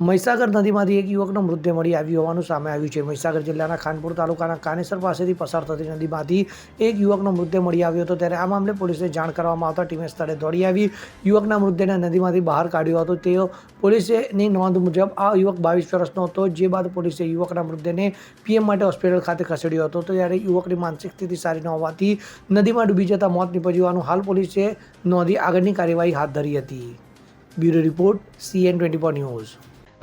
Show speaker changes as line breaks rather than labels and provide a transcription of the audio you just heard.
મહીસાગર નદીમાંથી એક યુવકનો મૃતદેહ મળી આવ્યો હોવાનું સામે આવ્યું છે. મહીસાગર જિલ્લાના ખાનપુર તાલુકાના કાનેસર પાસેથી પસાર થતી નદીમાંથી એક યુવકનો મૃતદેહ મળી આવ્યો હતો. ત્યારે આ મામલે પોલીસને જાણ કરવામાં આવતા ટીમે સ્થળે દોડી આવી. યુવકના મૃતદેહને નદીમાંથી બહાર કાઢ્યો હતો. તેઓ પોલીસેની નોંધ મુજબ આ યુવક બાવીસ વર્ષનો હતો, જે બાદ પોલીસે યુવકના મૃતદેહને પીએમ માટે હોસ્પિટલ ખાતે ખસેડ્યો હતો. ત્યારે યુવકની માનસિક સ્થિતિ સારી ન હોવાથી નદીમાં ડૂબી જતા મોત નીપજ્યું હાલ પોલીસે નોંધી આગળની કાર્યવાહી હાથ ધરી હતી. Bureau report, CN twenty four news.